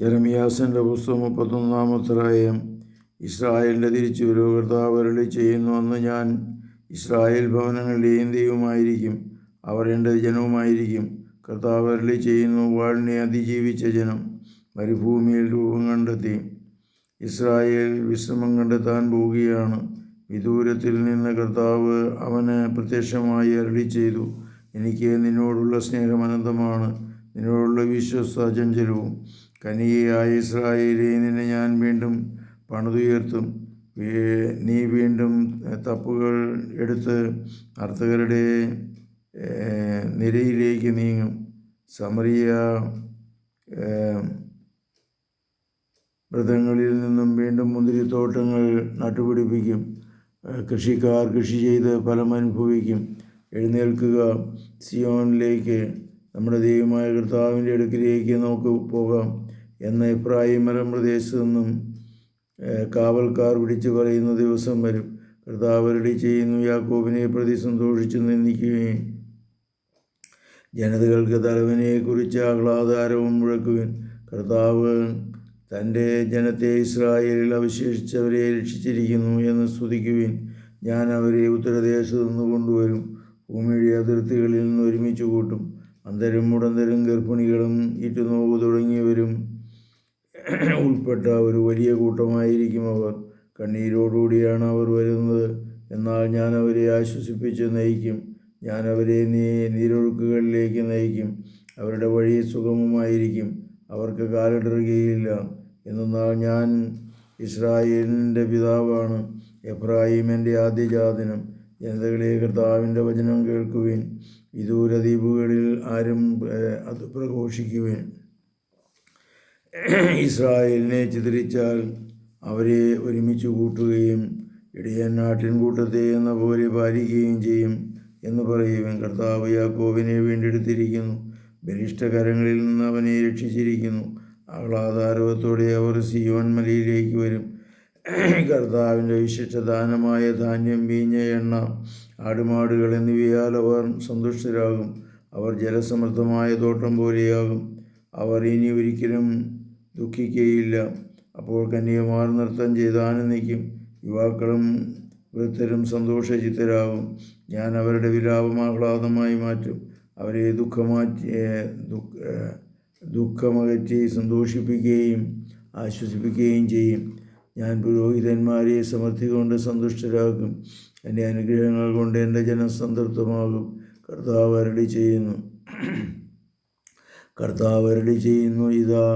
ജെറമിയാസിന്റെ പുസ്തകം മുപ്പത്തൊന്നാമത്തരായം ഇസ്രായേലിന്റെ തിരിച്ചു കർത്താവ് അരളി ചെയ്യുന്നു അന്ന് ഞാൻ ഇസ്രായേൽ ഭവനങ്ങളുടെയും ദൈവമായിരിക്കും അവർ എന്റെ ജനവുമായിരിക്കും. കർത്താവ് അരളി ചെയ്യുന്നു വാളിനെ അതിജീവിച്ച ജനം മരുഭൂമിയിൽ രൂപം കണ്ടെത്തി. ഇസ്രായേൽ വിശ്രമം കണ്ടെത്താൻ പോവുകയാണ്. വിദൂരത്തിൽ നിന്ന് കർത്താവ് അവന് പ്രത്യക്ഷമായി അരളി ചെയ്തു എനിക്ക് നിന്നോടുള്ള സ്നേഹം അനന്തമാണ്. നിന്നോടുള്ള വിശ്വസ്ത ചഞ്ചലവും കനികയായ ഇസ്രായേലി നിന്നെ ഞാൻ വീണ്ടും പണിതുയർത്തും. നീ വീണ്ടും തപ്പുകൾ എടുത്ത് നർത്തകരുടെ നിരയിലേക്ക് നീങ്ങും. സമറിയ വ്രതങ്ങളിൽ നിന്നും വീണ്ടും മുന്തിരിത്തോട്ടങ്ങൾ നട്ടുപിടിപ്പിക്കും. കൃഷിക്കാർ കൃഷി ചെയ്ത് ഫലം അനുഭവിക്കും. എഴുന്നേൽക്കുക സിയോനിലേക്ക് നമ്മുടെ ദൈവമായ കർത്താവിന്റെ അടുക്കിലേക്ക് നമുക്ക് പോകാം. എന്ന ഇബ്രാഹിം മരം പ്രദേശത്തു നിന്നും കാവൽക്കാർ വിളിച്ചു പറയുന്ന ദിവസം വരും. കർത്താവരുടെ ചെയ്യുന്നു യാക്കോബിനെ പ്രതി സന്തോഷിച്ചു നിന്ദിക്കുകയും ജനതകൾക്ക് തലവനെക്കുറിച്ച് ആഹ്ലാദാരവും മുഴക്കുവിൻ. കർത്താവ് തന്റെ ജനത്തെ ഇസ്രായേലിൽ അവശേഷിച്ചവരെ രക്ഷിച്ചിരിക്കുന്നു എന്ന് സ്തുതിക്കുവിൻ. ഞാൻ അവരെ ഉത്തരദേശത്തു നിന്ന് കൊണ്ടുവരും. ഭൂമിയുടെ അതിർത്തികളിൽ നിന്ന് ഒരുമിച്ച് കൂട്ടും. അന്തരും മുടന്തരും ഗർഭിണികളും ഇറ്റുനോവ് തുടങ്ങിയവരും ഉൾപ്പെട്ട ഒരു വലിയ കൂട്ടമായിരിക്കും അവർ. കണ്ണീരോടുകൂടിയാണ് അവർ വരുന്നത്. എന്നാൽ ഞാൻ അവരെ ആശ്വസിപ്പിച്ച് നയിക്കും. ഞാൻ അവരെ നീ നീരൊഴുക്കുകളിലേക്ക് നയിക്കും. അവരുടെ വഴി സുഗമമായിരിക്കും. അവർക്ക് കാലിടറുകയില്ല. എന്നാൽ ഞാൻ ഇസ്രായേലിന്റെ പിതാവാണ്. എഫ്രായിം എന്റെ ആദ്യജാതനം. ജനതകളെ കർത്താവിന്റെ വചനം കേൾക്കുവിൻ. വിദൂര ദ്വീപുകളിൽ ആരും അത് പ്രഘോഷിക്കുവിൻ. ഇസ്രായേലിനെ ചിതറിച്ചാൽ അവരെ ഒരുമിച്ച് കൂട്ടുകയും ഇടയൻ നാട്ടിൻകൂട്ടത്തെ എന്ന പോലെ പാലിക്കുകയും ചെയ്യും എന്ന് പറയുവൻ. കർത്താവ് യാക്കോവിനെ വീണ്ടെടുത്തിരിക്കുന്നു. ബലിഷ്ടകരങ്ങളിൽ നിന്ന് അവനെ രക്ഷിച്ചിരിക്കുന്നു. ആഹ്ലാദാരവത്തോടെ അവർ സിയോൻ മലയിലേക്ക് വരും. കർത്താവിന്റെ വിശിഷ്ടദാനമായ ധാന്യം വീഞ്ഞ എണ്ണ ആടുമാടുകൾ എന്നിവയാൽ അവർ സന്തുഷ്ടരാകും. അവർ ജലസമൃദ്ധമായ തോട്ടം പോലെയാകും. അവർ ഇനി ഒരിക്കലും ദുഃഖിക്കുകയില്ല. അപ്പോൾ കന്യകമാർ നൃത്തം ചെയ്ത് ആനന്ദിക്കും. യുവാക്കളും വൃദ്ധരും സന്തോഷചിത്തരാകും. ഞാൻ അവരുടെ വിലാപം ആഹ്ലാദമായി മാറ്റും. അവരെ ദുഃഖമാറ്റി ദുഃഖമകറ്റി സന്തോഷിപ്പിക്കുകയും ആശ്വസിപ്പിക്കുകയും ചെയ്യും. ഞാൻ പുരോഹിതന്മാരെ സമൃദ്ധി കൊണ്ട് സന്തുഷ്ടരാക്കും. എന്റെ അനുഗ്രഹങ്ങൾ കൊണ്ട് എന്റെ ജനം സംതൃപ്തമാകും. കർത്താവ് അരളി ചെയ്യുന്നു. കർത്താവ് അരളി ചെയ്യുന്നു ഇതാ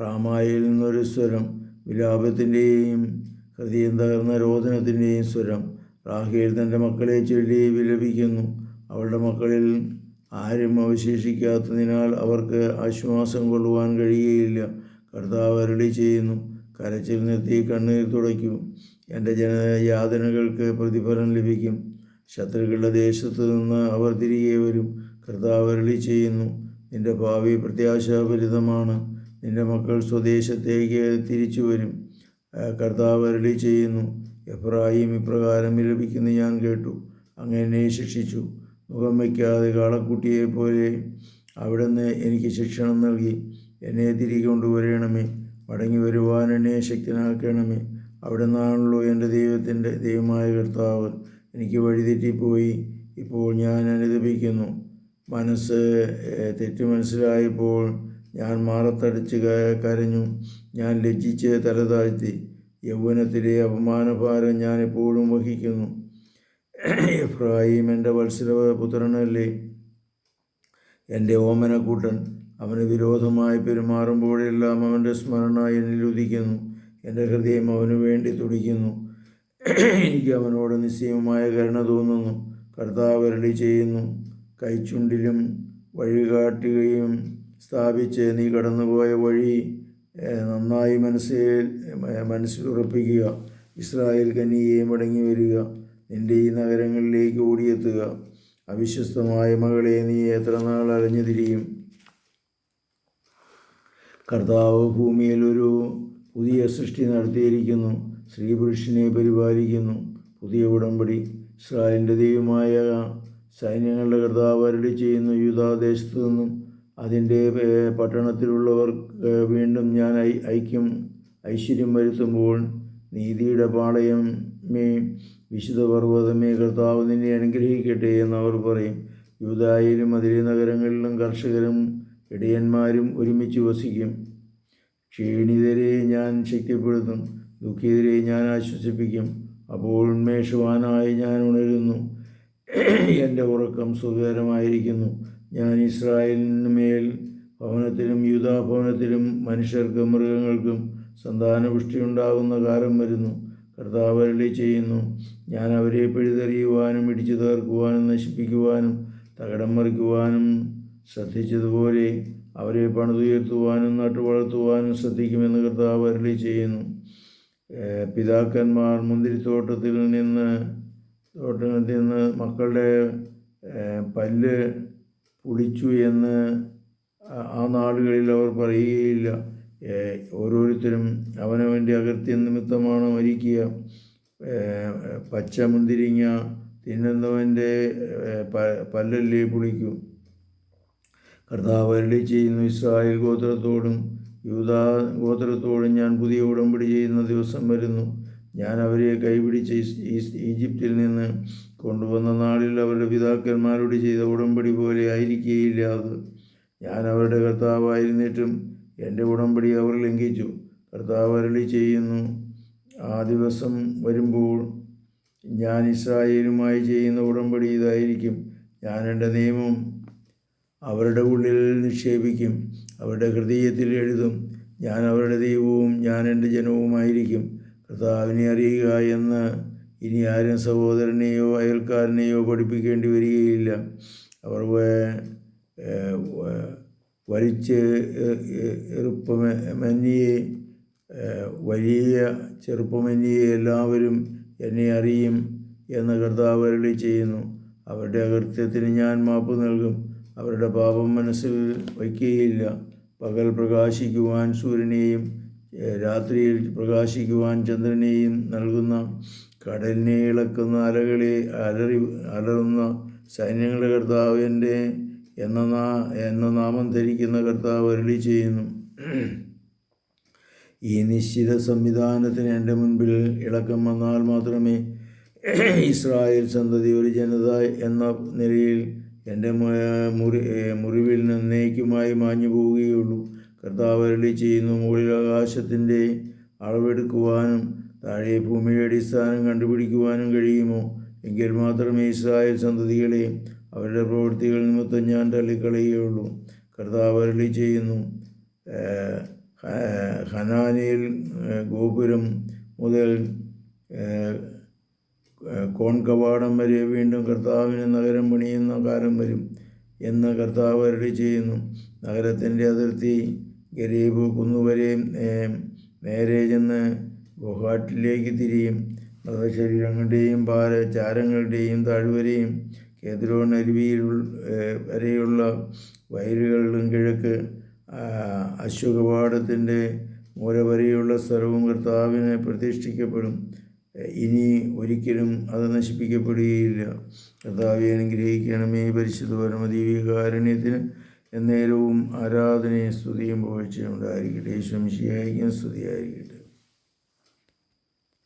റാമായിൽ നിന്നൊരു സ്വരം വിലാപത്തിന്റെയും ഹൃദയം തകർന്ന രോദനത്തിന്റെയും സ്വരം റാഹേൽ തന്റെ മക്കളെ ചൊല്ലി വിലപിക്കുന്നു. അവളുടെ മക്കളിൽ ആരും അവശേഷിക്കാത്തതിനാൽ അവർക്ക് ആശ്വാസം കൊള്ളുവാൻ കഴിയുകയില്ല. കർത്താവ് അരളി ചെയ്യുന്നു കരച്ചിൽ നിർത്തി കണ്ണീർ തുടയ്ക്കും. എന്റെ ജന യാതനകൾക്ക് പ്രതിഫലം ലഭിക്കും. ശത്രുക്കളുടെ ദേശത്തു നിന്ന് അവർ തിരികെ വരും. കർത്താവ് അരളി ചെയ്യുന്നു നിന്റെ ഭാവി പ്രത്യാശാഭരിതമാണ് നിന്റെ മക്കൾ സ്വദേശത്തേക്ക് തിരിച്ചു വരും. കർത്താവ് അരളി ചെയ്യുന്നു എഫ്രാഹിം ഇപ്രകാരം വിലപിക്കുന്ന ഞാൻ കേട്ടു. അങ്ങനെ ശിക്ഷിച്ചു. മുഖം വയ്ക്കാതെ കാളക്കുട്ടിയെ പോലെ അവിടുന്ന് എനിക്ക് ശിക്ഷണം നൽകി. എന്നെ തിരികെ കൊണ്ടുവരണമേ മടങ്ങി വരുവാൻ എന്നെ ശക്തനാക്കണമേ. അവിടെ നിന്നാണല്ലോ എന്റെ ദൈവത്തിന്റെ ദൈവമായ കർത്താവ് എനിക്ക് വഴിതെറ്റിപ്പോയി. ഇപ്പോൾ ഞാൻ അനുദപിക്കുന്നു. മനസ്സ് തെറ്റ് മനസ്സിലായപ്പോൾ ഞാൻ മാറത്തടിച്ച് കരഞ്ഞു. ഞാൻ ലജ്ജിച്ച് തല താഴ്ത്തി യൗവനത്തിലെ അപമാനഭാരം ഞാൻ എപ്പോഴും വഹിക്കുന്നു. എഫ്രായിം എന്റെ വത്സല പുത്രനല്ലേ എന്റെ ഓമനക്കൂട്ടൻ അവന് വിരോധമായി പെരുമാറുമ്പോഴെല്ലാം അവന്റെ സ്മരണ എന്നിൽ ഉദിക്കുന്നു. എന്റെ ഹൃദയം അവന് വേണ്ടി തുടിക്കുന്നു. എനിക്ക് അവനോട് നിശ്ചയമായ കരുണ തോന്നുന്നു. കർത്താവരളി ചെയ്യുന്നു. കൈച്ചുണ്ടിലും വഴികാട്ടുകയും സ്ഥാപിച്ച് നീ കടന്നുപോയ വഴി നന്നായി മനസ്സിൽ മനസ്സിലുറപ്പിക്കുക ഇസ്രായേൽ കന്യയെ മടങ്ങി വരിക. നിന്റെ ഈ നഗരങ്ങളിലേക്ക് ഓടിയെത്തുക. അവിശ്വസ്തമായ മകളെ നീ എത്ര നാൾ അലഞ്ഞു തിരിയും? കർത്താവ് ഭൂമിയിൽ ഒരു പുതിയ സൃഷ്ടി നടത്തിയിരിക്കുന്നു. സ്ത്രീ പുരുഷനെ പരിപാലിക്കുന്നു. പുതിയ ഉടമ്പടി. ഇസ്രായേലിന്റെ ദൈവമായ സൈന്യങ്ങളുടെ കർത്താവ് അരളി ചെയ്യുന്നു യൂതാദേശത്തു നിന്നും അതിന്റെ പട്ടണത്തിലുള്ളവർ വീണ്ടും ഞാൻ ഐക്യം ഐശ്വര്യം വരുത്തുമ്പോൾ നീതിയുടെ പാളയമേ വിശുദ്ധ പർവതമേ കർത്താവ് നിന്നെ അനുഗ്രഹിക്കട്ടെ എന്ന് അവർ പറയും. യൂതായാലും അതിലെ നഗരങ്ങളിലും കർഷകരും ഇടയന്മാരും ഒരുമിച്ച് വസിക്കും. ക്ഷീണിതരെ ഞാൻ ശക്തിപ്പെടുത്തും ദുഃഖിതരെ ഞാൻ ആശ്വസിപ്പിക്കും. അപ്പോൾ ഉന്മേഷവാനായി ഞാൻ ഉണരുന്നു. എന്റെ ഉറക്കം സുഖകരമായിരിക്കുന്നു. ഞാൻ ഇസ്രായേലിന് മേൽ ഭവനത്തിലും യൂതാഭവനത്തിലും മനുഷ്യർക്കും മൃഗങ്ങൾക്കും സന്താനപുഷ്ടി ഉണ്ടാകുന്ന കാലം വരുന്നു. കർത്താവ് അരുളി ചെയ്യുന്നു ഞാൻ അവരെ പിഴുതെറിയുവാനും ഇടിച്ചു തകർക്കുവാനും നശിപ്പിക്കുവാനും തകടം മറിക്കുവാനും ശ്രദ്ധിച്ചതുപോലെ അവരെ പണിതുയർത്തുവാനും നട്ടുവളർത്തുവാനും ശ്രദ്ധിക്കുമെന്ന് കർത്താവ് അരളി ചെയ്യുന്നു. പിതാക്കന്മാർ മുന്തിരിത്തോട്ടത്തിൽ നിന്ന് തോട്ടത്തിൽ നിന്ന് മക്കളുടെ പല്ല് പുളിച്ചു എന്ന് ആ- നാടുകളിൽ അവർ പറയുകയില്ല. ഓരോരുത്തരും അവനവന്റെ അകൃത്യം നിമിത്തമാണ് മരിക്കുക. പച്ച മുന്തിരിങ്ങ തിന്നുന്നവന്റെ പല്ലല്ലേ പുളിക്കും. കർത്താവ് അരളി ചെയ്യുന്നു ഇസ്രായേൽ ഗോത്രത്തോടും യൂതാ ഗോത്രത്തോടും ഞാൻ പുതിയ ഉടമ്പടി ചെയ്യുന്ന ദിവസം വരുന്നു. ഞാൻ അവരെ കൈപിടിച്ച് ഈജിപ്തിൽ നിന്ന് കൊണ്ടുവന്ന നാളിൽ അവരുടെ പിതാക്കന്മാരോട് ചെയ്ത ഉടമ്പടി പോലെ ആയിരിക്കുകയില്ല അത്. ഞാൻ അവരുടെ കർത്താവായിരുന്നിട്ടും എന്റെ ഉടമ്പടി അവർ ലംഘിച്ചു. കർത്താവ് അരളി ചെയ്യുന്നു ആ ദിവസം വരുമ്പോൾ ഞാൻ ഇസ്രായേലുമായി ചെയ്യുന്ന ഉടമ്പടി ഇതായിരിക്കും. ഞാൻ എന്റെ നിയമം അവരുടെ ഉള്ളിൽ നിക്ഷേപിക്കും അവരുടെ ഹൃദയത്തിൽ എഴുതും. ഞാൻ അവരുടെ ദൈവവും ഞാൻ എന്റെ ജനവുമായിരിക്കും. കർത്താവിനെ അറിയുക എന്ന് ഇനി ആരും സഹോദരനെയോ അയൽക്കാരനെയോ പഠിപ്പിക്കേണ്ടി വരികയില്ല. അവർ വലിച്ച് എറുപ്പമന്യെ വലിയ ചെറുപ്പമന്യെ എല്ലാവരും എന്നെ അറിയും എന്ന് കർത്താവ് അരളി ചെയ്യുന്നു. അവരുടെ അകൃത്യത്തിന് ഞാൻ മാപ്പ് നൽകും. അവരുടെ പാപം മനസ്സിൽ വയ്ക്കുകയില്ല. പകൽ പ്രകാശിക്കുവാൻ സൂര്യനെയും രാത്രിയിൽ പ്രകാശിക്കുവാൻ ചന്ദ്രനെയും നൽകുന്ന കടലിനെ ഇളക്കുന്ന അലകളെ അലറി അലറുന്ന സൈന്യങ്ങളുടെ കർത്താവ് എന്റെ എന്ന നാ എന്ന നാമം ധരിക്കുന്ന കർത്താവ് അരുളി ചെയ്യുന്നു. ഈ നിശ്ചിത സംവിധാനത്തിന് എന്റെ മുൻപിൽ ഇളക്കം വന്നാൽ മാത്രമേ ഇസ്രായേൽ സന്തതി ഒരു ജനത എന്ന നിലയിൽ എന്റെ മുറി മുറിവിൽ നിന്നേക്കുമായി മാഞ്ഞു പോവുകയുള്ളൂ കർത്താവ് അരുളി ചെയ്യുന്നു മുകളിൽ ആകാശത്തിന്റെ അളവെടുക്കുവാനും താഴെ ഭൂമിയുടെ അടിസ്ഥാനം കണ്ടുപിടിക്കുവാനും കഴിയുമോ? എങ്കിൽ മാത്രമേ ഇസ്രായേൽ സന്തതികളെ അവരുടെ പ്രവൃത്തികൾ നിമിത്തം ഞാൻ തള്ളിക്കളയുകയുള്ളൂ. കർത്താവ് ചെയ്യുന്നു ഹനാനിയിൽ ഗോപുരം മുതൽ കോൺ കവാടം വരെ വീണ്ടും കർത്താവിന് നഗരം പണിയുന്ന കാലം വരും എന്ന് കർത്താവ് അരുളി ചെയ്യുന്നു. നഗരത്തിന്റെ അതിർത്തി ഗരീബ് കുന്നുവരെ ഏർ നേരെ ചെന്ന് ഗുഹാട്ടിലേക്ക് തിരിയും. മൃതശരീരങ്ങളുടെയും പാല ചാരങ്ങളുടെയും താഴ്വരയും കേദ്രോൺ അരുവിയിൽ വരെയുള്ള വയലുകളിലും കിഴക്ക് അശ്വകപാടത്തിന്റെ മൂല വരെയുള്ള സ്ഥലവും കർത്താവിന് പ്രതിഷ്ഠിക്കപ്പെടും. ഇനി ഒരിക്കലും അത് നശിപ്പിക്കപ്പെടുകയില്ല. കർത്താവെ അനുഗ്രഹിക്കണമേ പരിശുദ്ധ പരമദീവികാരുണ്യത്തിന് എന്നേരവും ആരാധനയും സ്തുതിയും പോഴ്ചയും ഉണ്ടായിരിക്കട്ടെ. ശംശിയായിരിക്കും സ്തുതിയായിരിക്കട്ടെ.